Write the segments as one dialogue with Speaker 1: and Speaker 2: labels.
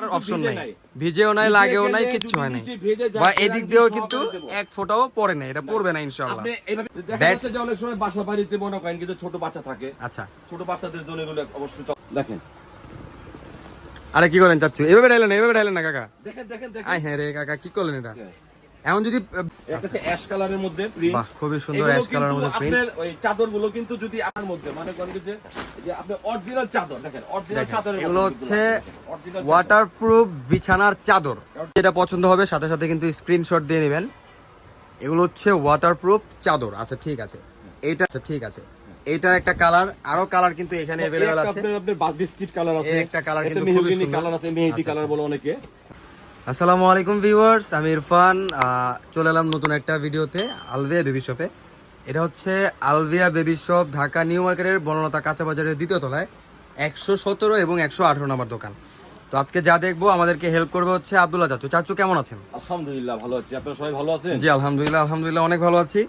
Speaker 1: আর option নাই।
Speaker 2: নাই।
Speaker 1: ভিজেও নাই লাগেও নাই কিচ্ছু হয় নাই।
Speaker 2: নিচে ভেজে যায়,
Speaker 1: বা এদিক দিয়েও কিন্তু এক ফোঁটাও পড়ে না এটা পড়বে না ইনশাআল্লাহ।
Speaker 2: দেখা যাচ্ছে যে অনেক সময় বাসা বাড়িতে মনে করেন কিন্তু ছোট বাচ্চা থাকে।
Speaker 1: আচ্ছা।
Speaker 2: ছোট বাচ্চাদের জন্য এগুলো অবশ্যই দেখেন।
Speaker 1: আরে কি করেন চাচ্ছি এভাবে ডাইলেন এভাবে ডাইলেন না কাকা।
Speaker 2: দেখেন দেখেন দেখেন।
Speaker 1: আই হ্যাঁ রে কাকা কি করলেন এটা? এখন যদি
Speaker 2: একটা হচ্ছে অ্যাশ কালারের মধ্যে প্রিন্ট
Speaker 1: বাহ, খুবই সুন্দর ash colour এর মধ্যে print।
Speaker 2: আপনার ওই চাদরগুলো কিন্তু যদি আপনার মধ্যে মানে করেন কি যে যে আপনি অরিজিনাল চাদর দেখেন অরিজিনাল
Speaker 1: দেখেন,
Speaker 2: চাদরের
Speaker 1: এগুলো হচ্ছে
Speaker 2: অরিজিনাল
Speaker 1: ওয়াটারপ্রুফ বিছানার চাদর যেটা পছন্দ হবে সাথে সাথে কিন্তু স্ক্রিনশট দিয়ে নেবেন এগুলো হচ্ছে ওয়াটারপ্রুফ চাদর আচ্ছা ঠিক আছে এইটা আচ্ছা ঠিক আছে এইটার একটা কালার আরো কালার কিন্তু এখানে अवेलेबल আছে
Speaker 2: আপনার আপনার বাস বিস্কিট কালার আছে
Speaker 1: এই একটা colour
Speaker 2: একটা
Speaker 1: কিন্তু খুবই
Speaker 2: মেহগিনি
Speaker 1: সুন্দর।
Speaker 2: কালার আছে মেহেদি
Speaker 1: আচ্ছা,
Speaker 2: কালার বলে অনেকে
Speaker 1: আসসালামু আলাইকুম ভিউয়ার্স আমি ইরফান চলে এলাম নতুন একটা ভিডিওতে আলভিয়া বেবি শপে। এটা হচ্ছে Alvia baby shop Dhaka new মার্কেটের বনলতা কাঁচা বাজারের দ্বিতীয় তলায় একশো সতেরো এবং একশো আঠারো নম্বর দোকান। তো আজকে যা দেখব আমাদেরকে হেল্প করবে হচ্ছে আব্দুল্লাহ চাচু। চাচু কেমন আছেন?
Speaker 2: আলহামদুলিল্লাহ ভালো আছি। আপনারা সবাই ভালো আছেন?
Speaker 1: জি আলহামদুলিল্লাহ আলহামদুলিল্লাহ অনেক ভালো আছি।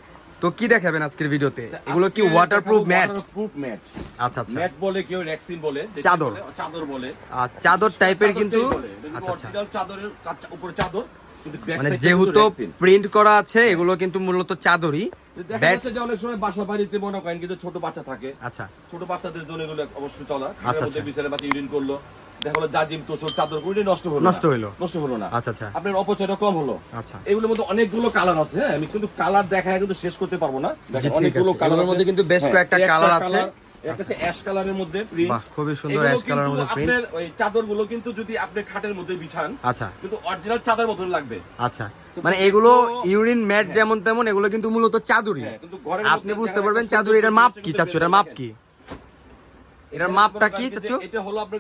Speaker 1: তো কি দেখাবেন আজকের ভিডিওতে? এগুলো কি ওয়াটারপ্রুফ ম্যাট
Speaker 2: প্রুফ ম্যাট
Speaker 1: আচ্ছা আচ্ছা।
Speaker 2: ম্যাট বলে কেউ রেক্সিন বলে
Speaker 1: চাদর।
Speaker 2: চাদর বলে।
Speaker 1: আর চাদর টাইপের কিন্তু আচ্ছা আচ্ছা।
Speaker 2: চাদরের উপরে চাদর
Speaker 1: মানে যেহেতু প্রিন্ট করা আছে এগুলো কিন্তু মূলত চাদরই।
Speaker 2: দেখা
Speaker 1: ব্যাট
Speaker 2: যাচ্ছে যে অনেক সময় বাসা বাড়িতে মনে করেন কিন্তু ছোট বাচ্চা থাকে।
Speaker 1: আচ্ছা।
Speaker 2: ছোট বাচ্চাদের জন্য এগুলো অবশ্যই চলা।
Speaker 1: আচ্ছা।
Speaker 2: বিছানা বাচ্চা ইউরিন করল। দেখা হলো জাজিম তোষক চাদরগুলো নষ্ট হলো
Speaker 1: নষ্ট
Speaker 2: না। নষ্ট হলো না।
Speaker 1: আচ্ছা আচ্ছা।
Speaker 2: আপনার অপচয়টা কম হলো।
Speaker 1: আচ্ছা।
Speaker 2: এগুলোর মধ্যে অনেকগুলো কালার আছে হ্যাঁ? আমি কিন্তু কালার দেখায় কিন্তু শেষ করতে পারব না। দেখেন,
Speaker 1: জি, ঠিক
Speaker 2: অনেকগুলো
Speaker 1: আছে। মধ্যে কিন্তু বেশ কয়েকটা colour আছে।
Speaker 2: অ্যাশ কালারের মধ্যে প্রিন্ট
Speaker 1: খুবই সুন্দর ash colour মধ্যে print।
Speaker 2: ওই চাদরগুলো কিন্তু যদি আপনি খাটের মধ্যে বিছান
Speaker 1: আচ্ছা।
Speaker 2: কিন্তু অরিজিনাল চাদর মতন লাগবে।
Speaker 1: আচ্ছা। মানে এগুলো ইউরিন ম্যাট যেমন তেমন এগুলো কিন্তু মূলত চাদুরি
Speaker 2: হ্যাঁ, কিন্তু
Speaker 1: আপনি বুঝতে পারবেন চাদুরি এটার মাপ কি চাচ্ছু? এটার মাপ কি? এটার মাপটা কি চাচ্ছু?
Speaker 2: এটা হলো আপনার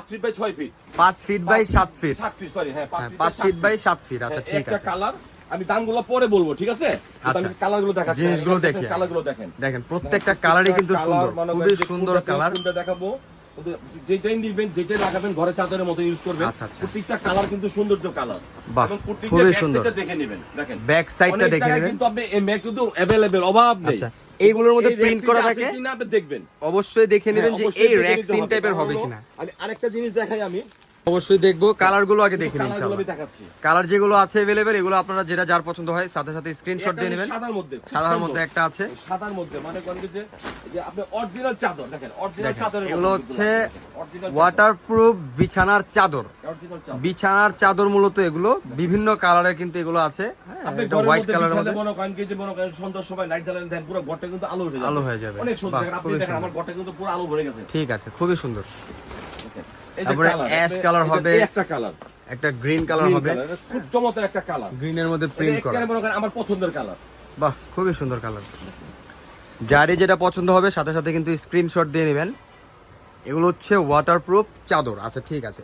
Speaker 2: ফিট বাই ছয় ফিট
Speaker 1: পাঁচ ফিট বাই সাত ফিট
Speaker 2: ফিট সরি হ্যাঁ
Speaker 1: পাঁচ ফিট বাই সাত ফিট আচ্ছা
Speaker 2: হ্যাঁ,
Speaker 1: ঠিক
Speaker 2: একটা
Speaker 1: আছে।
Speaker 2: কালার আমি দামগুলো পরে বলব ঠিক আছে?
Speaker 1: আচ্ছা।
Speaker 2: আমি দেখাচ্ছি
Speaker 1: জিনিসগুলো
Speaker 2: দেখেন। দেখেন।
Speaker 1: দেখেন প্রত্যেকটা কালারই কিন্তু সুন্দর খুবই সুন্দর কালার
Speaker 2: দেখাবো। যেটাই নিবেন যেটাই লাগাবেন ঘরে চাদরের মতো ইউজ করবেন
Speaker 1: আচ্ছা, আচ্ছা।
Speaker 2: প্রত্যেকটা কালার কিন্তু সৌন্দর্য কালার এবং প্রত্যেকটা দেখে নেবেন দেখেন।
Speaker 1: ব্যাক সাইডটা
Speaker 2: অনেক
Speaker 1: দেখে নেবেন।
Speaker 2: কিন্তু আপনি এই ম্যাক কিন্তু অভাব নেই।
Speaker 1: আচ্ছা এইগুলোর মধ্যে
Speaker 2: এই
Speaker 1: প্রিন্ট করা থাকে?
Speaker 2: কিনা আপনি দেখবেন।
Speaker 1: অবশ্যই দেখে নেবেন
Speaker 2: হ্যাঁ,
Speaker 1: যে এই
Speaker 2: দেখে নিতে
Speaker 1: টাইপের হবে কিনা।
Speaker 2: আমি আরেকটা জিনিস দেখাই আমি।
Speaker 1: অবশ্যই দেখব। কালারগুলো আগে দেখে নিন কালার যেগুলো আছে অ্যাভেলেবেল এগুলো আপনারা যেটা যার পছন্দ হয় সাথে সাথে স্ক্রিনশট দিয়ে নেবেন।
Speaker 2: সাদার মধ্যে
Speaker 1: সাদার মধ্যে একটা আছে।
Speaker 2: সাদার মধ্যে মানে কোন যে আপনি চাদর দেখেন চাদর
Speaker 1: এগুলো হচ্ছে ওয়াটারপ্রুফ বিছানার চাদর। বিছানার চাদর মূলত এগুলো বিভিন্ন কালারে কিন্তু এগুলো আছে। এটা হোয়াইট
Speaker 2: কালার
Speaker 1: মধ্যে
Speaker 2: মনে মনে লাইট পুরো ঘরটা কিন্তু আলো হয়ে যাবে।
Speaker 1: আলো হয়ে যাবে।
Speaker 2: অনেক সুন্দর। আপনি দেখেন আমার ঘরটা কিন্তু পুরো আলো ভরে গেছে।
Speaker 1: ঠিক আছে খুবই সুন্দর। তারপরে
Speaker 2: অ্যাশ যে
Speaker 1: হবে।
Speaker 2: একটা কালার
Speaker 1: একটা গ্রিন কালার হবে।
Speaker 2: খুব চমৎকার একটা কালার
Speaker 1: গ্রিনের মধ্যে প্রিন্ট করা।
Speaker 2: আমার পছন্দের কালার
Speaker 1: বাহ খুবই সুন্দর কালার যারই যেটা পছন্দ হবে সাথে সাথে কিন্তু স্ক্রিনশট দিয়ে নেবেন। এগুলো হচ্ছে ওয়াটারপ্রুফ চাদর। আচ্ছা ঠিক আছে।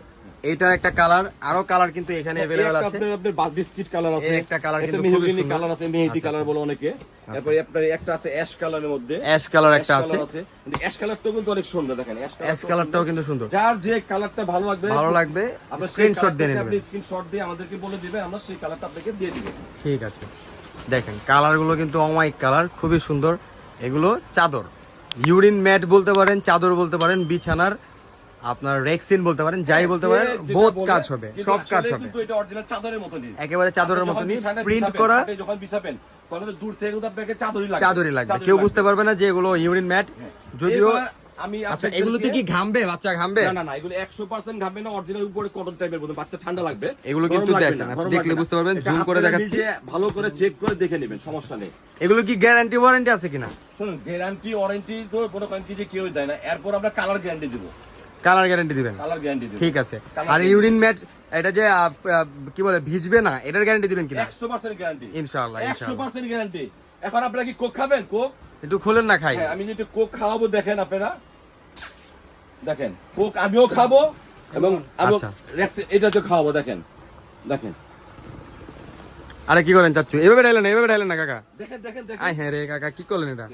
Speaker 1: এইটার একটা কালার আরো কালার কিন্তু এখানে अवेलेबल আছে
Speaker 2: আপনার আপনার বাস বিস্কিট কালার আছে
Speaker 1: এই একটা colour
Speaker 2: একটা
Speaker 1: কিন্তু খুবই
Speaker 2: মেহগিনি
Speaker 1: সুন্দর।
Speaker 2: কালার আছে মেহেদি
Speaker 1: আচ্ছা,
Speaker 2: কালার
Speaker 1: আচ্ছা।
Speaker 2: বলে অনেকে তারপরে আপনার একটা আছে অ্যাশ কালারের মধ্যে
Speaker 1: অ্যাশ কালার একটা
Speaker 2: Ash
Speaker 1: আছে
Speaker 2: colour কিন্তু অ্যাশ কালারটাও কিন্তু অনেক সুন্দর দেখেন অ্যাশ
Speaker 1: অ্যাশ কালারটাও কিন্তু সুন্দর
Speaker 2: যার যে কালারটা ভালো লাগবে
Speaker 1: ভালো লাগবে
Speaker 2: আপনার সেই
Speaker 1: স্ক্রিনশট দিয়ে
Speaker 2: colourটাকে
Speaker 1: নেবেন
Speaker 2: আপনি স্ক্রিনশট দিয়ে আমাদেরকে বলে দিবেন আমরা সেই কালারটা আপনাকে দিয়ে দিব
Speaker 1: ঠিক আছে দেখেন কালারগুলো কিন্তু অমাইক কালার খুবই সুন্দর এগুলো চাদর ইউরিন ম্যাট বলতে পারেন চাদর বলতে পারেন বিছানার আপনার রেক্সিন বলতে পারেন যাই বলতে পারেন
Speaker 2: বলে,
Speaker 1: কাজ হবে সব কাজ হবে।
Speaker 2: কিন্তু এটা অরিজিনাল চাদরের মতনই
Speaker 1: একেবারে চাদরের
Speaker 2: যখন
Speaker 1: মতনই প্রিন্ট করা
Speaker 2: যখন বিছাবেন কিন্তু দূর থেকে কিন্তু আপনাকে চাদরই লাগবে।
Speaker 1: চাদরই লাগবে। কেউ বুঝতে পারবে না যে এগুলো ইউরিন ম্যাট যদিও
Speaker 2: আমি
Speaker 1: আচ্ছা এগুলোতে কি ঘামবে বাচ্চা ঘামবে?
Speaker 2: না না না এগুলো 100% ঘামবে না অরিজিনাল উপরে কটন টাইপের মতো বাচ্চা ঠান্ডা লাগবে।
Speaker 1: এগুলো কিন্তু দেখেন, আপনি দেখলে বুঝতে পারবেন, zoom করে দেখাচ্ছি।
Speaker 2: ভালো করে চেক করে দেখে নেবেন সমস্যা নেই।
Speaker 1: এগুলো কি গ্যারান্টি ওয়ারেন্টি আছে কিনা?
Speaker 2: শুনুন গ্যারান্টি ওয়ারেন্টি তো কোনো কারণ কি যে কেউ দেয় না। এরপর আমরা কালার গ্যারান্টি দিব।
Speaker 1: কালার গ্যারান্টি দিবেন।
Speaker 2: কালার গ্যারান্টি দিব
Speaker 1: ঠিক আছে। আর ইউরিন ম্যাট এটা যে কি বলে ভিজবে না এটার গ্যারান্টি দিবেন কিনা?
Speaker 2: 100% গ্যারান্টি
Speaker 1: ইনশাআল্লাহ ইনশাআল্লাহ।
Speaker 2: 100% গ্যারান্টি এখন আপনারা কি কোক খাবেন? কোক
Speaker 1: একটু খুলেন না খাই।
Speaker 2: হ্যাঁ আমি যদি কোক খাওয়াবো দেখেন আপনারা। দেখেন কোক আমিও খাব এবং আমি। এটা তো খাওয়াবো দেখেন দেখেন।
Speaker 1: আরে কি করেন চাচ্ছু এভাবে ডাইলেন না, এভাবে ডাইলেন না কাকা।
Speaker 2: দেখেন দেখেন দেখেন।
Speaker 1: হ্যাঁ রে কাকা কি করলেন এটা?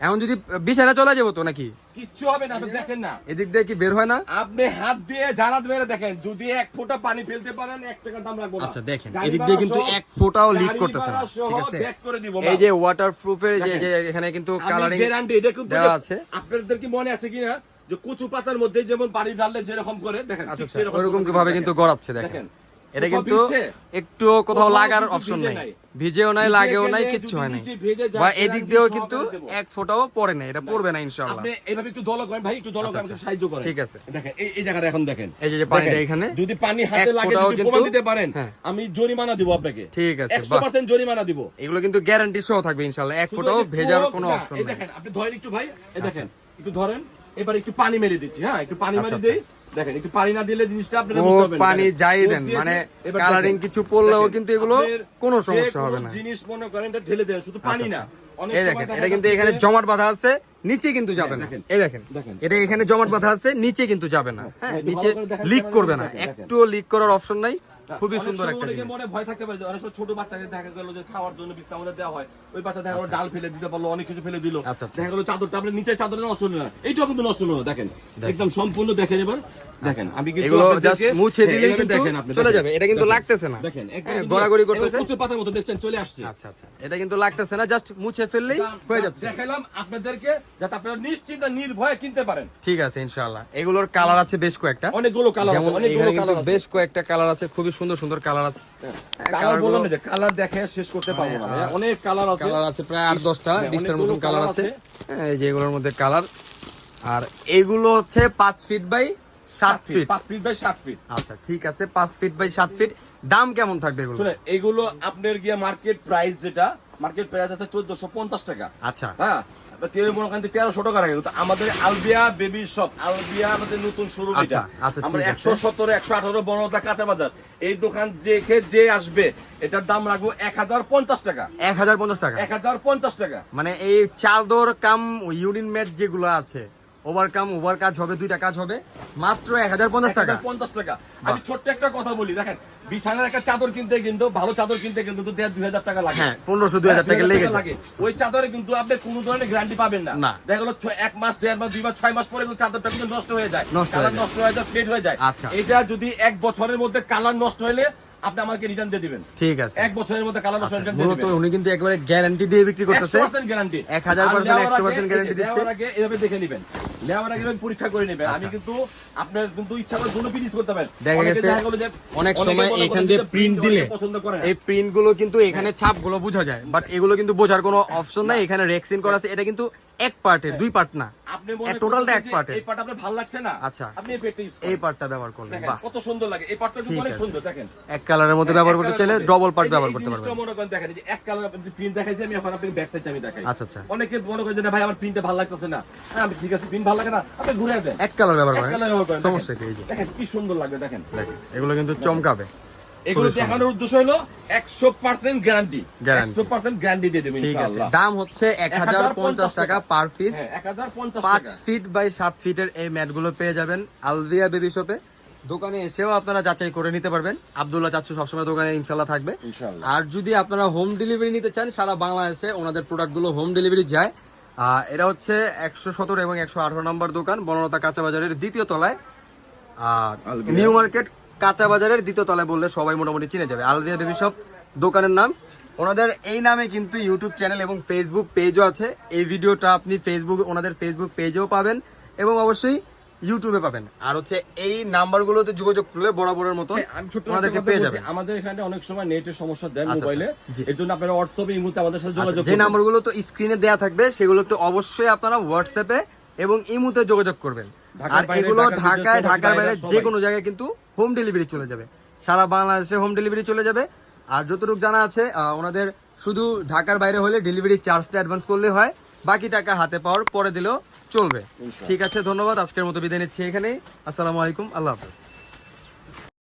Speaker 1: এখন যদি বিছানা চলে যাব তো নাকি?
Speaker 2: কিচ্ছু হবে না আপনি দেখেন না।
Speaker 1: এদিক দিয়ে কি বের হয় না?
Speaker 2: আপনি হাত দিয়ে ঝাড়া মেরে দেখেন যদি এক ফোঁটা পানি ফেলতে পারেন এক টাকা দাম লাগবে
Speaker 1: আচ্ছা দেখেন এদিক দিয়ে কিন্তু এক ফোঁটাও লিক করতেছে না ঠিক আছে? এই যে ওয়াটার প্রুফের যে যে এখানে কিন্তু কালারিং
Speaker 2: গ্যারান্টি এটা কিন্তু
Speaker 1: দেওয়া আছে।
Speaker 2: আপনাদের কি মনে আছে কিনা? যে কচু পাতার মধ্যে যেমন পানি ঢাললে যেরকম করে দেখেন
Speaker 1: আচ্ছা
Speaker 2: ঠিক
Speaker 1: আচ্ছা
Speaker 2: সেরকম
Speaker 1: ওরকম ভাবে কিন্তু গড়াচ্ছে দেখেন এটা কিন্তু একটু কোথাও লাগার অপশন নাই।
Speaker 2: নাই।
Speaker 1: ভিজেও নাই লাগেও নাই কিচ্ছু হয় নাই। বা এদিক দিয়েও কিন্তু এক ফোঁটাও পড়ে না এটা পড়বে না ইনশাআল্লাহ।
Speaker 2: আপনি এইভাবে একটু দল করেন ভাই একটু দল করেন সাহায্য করেন।
Speaker 1: ঠিক আছে।
Speaker 2: দেখেন এই এই জায়গাটা এখন দেখেন।
Speaker 1: এই যে যে পানিটা এখানে,
Speaker 2: যদি পানি হাতে লাগে যদি প্রমাণ দিতে পারেন
Speaker 1: হ্যাঁ।
Speaker 2: আমি জরিমানা দিব আপনাকে।
Speaker 1: ঠিক আছে,
Speaker 2: একশো
Speaker 1: বাহ।
Speaker 2: পার্সেন্ট জরিমানা দিব।
Speaker 1: এগুলো কিন্তু গ্যারান্টি সহ থাকবে ইনশাআল্লাহ। এক ফোঁটাও ভেজার কোনো অপশন নেই।
Speaker 2: দেখেন আপনি ধরেন একটু ভাই এই দেখেন একটু ধরেন এবার একটু পানি মেরে দিচ্ছি হ্যাঁ একটু পানি
Speaker 1: আচ্ছা,
Speaker 2: মেরে দেই। দেখেন একটু পানি না দিলে জিনিসটা আপনারা বুঝতে পারবেন
Speaker 1: পানি যাই দেন, মানে
Speaker 2: কালারিং
Speaker 1: কিছু পড়লেও কিন্তু এগুলো কোনো সমস্যা হবে না।
Speaker 2: জিনিস মনে করেন এটা ঢেলে দেন শুধু পানি না
Speaker 1: এই দেখেন এটা কিন্তু এখানে জমাট বাঁধা আছে নিচে কিন্তু যাবে না এই দেখেন
Speaker 2: দেখেন।
Speaker 1: এটা এখানে জমাট বাঁধা আছে নিচে কিন্তু যাবে না হ্যাঁ নিচে লিক করবে না
Speaker 2: দেখেন, দেখেন।
Speaker 1: একটু লিক করার অপশন নাই খুবই সুন্দর একটা জিনিস।
Speaker 2: মনে ভয় থাকতে পারে যে অনেক সময় ছোট বাচ্চাকে দেখা গেল যে খাওয়ার জন্য বিস্তার আমাদের দেওয়া হয়। ওই বাচ্চা দেখা গেলো ডাল ফেলে দিতে পারল অনেক কিছু ফেলে দিল।
Speaker 1: আচ্ছা, আচ্ছা।
Speaker 2: দেখা গেলো চাদরটা আপনার নিচে চাদরটা নষ্ট হলো না। এইটাও কিন্তু নষ্ট হলো না দেখেন। একদম সম্পূর্ণ দেখেন এবার। দেখেন আমি কিন্তু
Speaker 1: এগুলো জাস্ট মুছে
Speaker 2: হ্যাঁ,
Speaker 1: দিলেই কিন্তু
Speaker 2: দেখেন আপনি,
Speaker 1: চলে যাবে। এটা কিন্তু লাগতেছে না।
Speaker 2: দেখেন
Speaker 1: গড়াগড়ি করতেছে।
Speaker 2: পাতার মতো দেখছেন চলে আসছে।
Speaker 1: আচ্ছা আচ্ছা। এটা কিন্তু লাগতেছে না জাস্ট মুছে ফেললেই হয়ে যাচ্ছে।
Speaker 2: দেখালাম আপনাদেরকে যাতে আপনারা নিশ্চিন্ত নির্ভয়ে কিনতে পারেন।
Speaker 1: ঠিক আছে ইনশাআল্লাহ। এগুলোর কালার আছে বেশ কয়েকটা।
Speaker 2: অনেকগুলো কালার আছে অনেকগুলো কালার আছে।
Speaker 1: বেশ কয়েকটা কালার আছে খুবই সুন্দর সুন্দর কালার আছে।
Speaker 2: কালার
Speaker 1: colour
Speaker 2: বললাম না যে কালার দেখে শেষ করতে পারব না। অনেক কালার আছে।
Speaker 1: কালার আছে প্রায় আট দশটা
Speaker 2: হ্যাঁ,
Speaker 1: বিশটার মতন কালার আছে। হ্যাঁ, এই যে এগুলোর মধ্যে কালার আর এগুলো হচ্ছে পাঁচ ফিট বাই সাত ফিট
Speaker 2: পাঁচ ফিট বাই সাত ফিট
Speaker 1: আচ্ছা ঠিক আছে পাঁচ ফিট বাই সাত ফিট দাম কেমন থাকবে এগুলো?
Speaker 2: শুনে এগুলো আপনার গিয়ে মার্কেট প্রাইস যেটা মার্কেট প্রাইস আছে চোদ্দশো পঞ্চাশ টাকা।
Speaker 1: আচ্ছা।
Speaker 2: হ্যাঁ মনে তেরোশো টাকা রাখে কিন্তু আমাদের আলবিয়া বেবি শপ আলবিয়া আমাদের নতুন শুরু
Speaker 1: আচ্ছা, আচ্ছা,
Speaker 2: আমরা একশো সতেরো একশো আঠারো বনতা কাঁচা বাজার। এই দোকান দেখে যে আসবে এটার দাম রাখব এক হাজার পঞ্চাশ টাকা।
Speaker 1: এক হাজার পঞ্চাশ টাকা।
Speaker 2: এক হাজার পঞ্চাশ টাকা।
Speaker 1: মানে এই চাদর কাম ইউনিট ম্যাট যেগুলো আছে ওভার কাম ওভার কাজ হবে দুইটা কাজ হবে। মাত্র এক হাজার পঞ্চাশ টাকা।
Speaker 2: পঞ্চাশ টাকা। আমি ছোট্ট একটা কথা বলি দেখেন বিছানার একটা চাদর কিনতে কিন্তু ভালো চাদর কিনতে কিন্তু দুই হাজার টাকা লাগে।
Speaker 1: হ্যাঁ পনেরোশো দুই হাজার টাকা লেগে।
Speaker 2: ওই চাদরে কিন্তু আপনি কোনো ধরনের গ্যারান্টি পাবেন না। দেখা গেলো এক মাস দেড় মাস দুই মাস ছয় মাস পরে কিন্তু চাদরটা কিন্তু নষ্ট হয়ে যায়।
Speaker 1: নষ্ট হয়ে যায়।
Speaker 2: নষ্ট হয়ে যায় ফেড হয়ে যায়।
Speaker 1: আচ্ছা।
Speaker 2: এটা যদি এক বছরের মধ্যে কালার নষ্ট হলে আপনি আমাকে রিটার্ন দিয়ে দিবেন।
Speaker 1: ঠিক আছে।
Speaker 2: এক বছরের মধ্যে কালার
Speaker 1: আচ্ছা,
Speaker 2: রিটার্ন দিয়ে
Speaker 1: মূলত উনি কিন্তু একবারে গ্যারান্টি দিয়ে বিক্রি করতেছে।
Speaker 2: 100% গ্যারান্টি
Speaker 1: 1000% 100% guarantee দিচ্ছে।
Speaker 2: নেওয়ার আগে এভাবে দেখে নেবেন। নেওয়ার আগে পরীক্ষা করে নেবেন। আমি কিন্তু আপনার কিন্তু ইচ্ছা করে দুটো পিস করতে পারেন।
Speaker 1: আচ্ছা। দেখা গেছে অনেক সময় এখান দিয়ে প্রিন্ট দিলে
Speaker 2: পছন্দ করে
Speaker 1: এই প্রিন্টগুলো কিন্তু এখানে ছাপগুলো বোঝা যায় বাট এগুলো কিন্তু বোঝার কোনো অপশন নাই। এখানে রেক্সিন করা আছে। এটা কিন্তু এক পার্টের দুই পার্ট না।
Speaker 2: আপনি
Speaker 1: টোটালটা এক পার্টের
Speaker 2: এই পার্ট আপনার ভালো লাগছে না
Speaker 1: আচ্ছা।
Speaker 2: আপনি এই পেটটা
Speaker 1: এই পার্টটা ব্যবহার করলেন বাহ।
Speaker 2: কত সুন্দর লাগে। এই পার্টটা কিন্তু অনেক সুন্দর দেখেন।
Speaker 1: এক কালারের মধ্যে ব্যবহার করতে চাইলে ডবল পার্ট ব্যবহার করতে
Speaker 2: পারবেন। মনে করেন দেখেন যে এক কালার আপনি প্রিন্ট দেখাইছি আমি এখন আপনি ব্যাক সাইডটা আমি দেখাই।
Speaker 1: আচ্ছা, আচ্ছা।
Speaker 2: অনেকে মনে করেন যে ভাই আমার প্রিন্টটা ভালো লাগতেছে না। হ্যাঁ আমি ঠিক আছে প্রিন্ট ভালো লাগে না। আপনি ঘুরে দেন।
Speaker 1: এক কালার ব্যবহার
Speaker 2: এক
Speaker 1: করেন।
Speaker 2: কালার ব্যবহার করেন।
Speaker 1: সমস্যা কি? এই যে।
Speaker 2: দেখেন কি সুন্দর লাগবে দেখেন।
Speaker 1: দেখেন এগুলো কিন্তু চমকাবে।
Speaker 2: এগুলো দেখানোর উদ্দেশ্য হলো একশো পার্সেন্ট গ্যারান্টি একশো পার্সেন্ট গ্যারান্টি দিয়ে দেবেন
Speaker 1: দাম হচ্ছে এক হাজার পঞ্চাশ টাকা পার পিস
Speaker 2: হ্যাঁ
Speaker 1: পাঁচ ফিট বাই সাত ফিটের এই ম্যাটগুলো পেয়ে যাবেন আলভিয়া বেবি শপে দোকানে এসেও আপনারা যাচাই করে নিতে পারবেন। আব্দুল্লাহ চাচ্ছু সবসময় দোকানে ইনশাল্লাহ থাকবে। আর যদি আপনারা হোম ডেলিভারি নিতে চান সারা বাংলাদেশে ওনাদের প্রোডাক্টগুলো হোম ডেলিভারি যায়। এটা হচ্ছে একশো সতেরো এবং একশো আঠারো নম্বর দোকান বনলতা কাঁচা বাজারের দ্বিতীয় তলায়। আর নিউ মার্কেট কাঁচা বাজারের দ্বিতীয় তলায় বললে সবাই মোটামুটি চিনে যাবে। আলভিয়া বেবি শপ দোকানের নাম। ওনাদের এই নামে কিন্তু ইউটিউব চ্যানেল এবং ফেসবুক পেজও আছে। এই ভিডিওটা আপনি ফেসবুক ওনাদের ফেসবুক পেজেও পাবেন এবং অবশ্যই ইউটিউবে পাবেন। আর হচ্ছে এই নাম্বারগুলোতে যোগাযোগ করলে বরাবরের মতো
Speaker 2: হ্যাঁ,
Speaker 1: পেয়ে যাবেন।
Speaker 2: আমাদের এখানে অনেক সময় নেটের সমস্যা দেন
Speaker 1: আচ্ছা,
Speaker 2: মোবাইলে।
Speaker 1: জি।
Speaker 2: এর জন্য আপনারা হোয়াটসঅ্যাপে এই মুহূর্তে আমাদের সাথে যোগাযোগ
Speaker 1: আচ্ছা, যে
Speaker 2: করবেন।
Speaker 1: নাম্বারগুলো তো স্ক্রিনে দেয়া থাকবে সেগুলো তো অবশ্যই আপনারা হোয়াটসঅ্যাপে এবং ইমুতে যোগাযোগ করবেন। আর এগুলো ঢাকায় ঢাকার বাইরে যে কোনো জায়গায় কিন্তু হোম ডেলিভারি চলে যাবে। সারা বাংলাদেশে হোম ডেলিভারি চলে যাবে। আর যতটুকু জানা আছে আহ, ওনাদের শুধু ঢাকার বাইরে হলে ডেলিভারি চার্জটা অ্যাডভান্স করলে হয় বাকি টাকা হাতে পাওয়ার পরে দিলেও চলবে। ঠিক আছে ধন্যবাদ। আজকের মতো বিদায় নিচ্ছি এখানেই। আসসালামু আলাইকুম। আল্লাহ হাফেজ।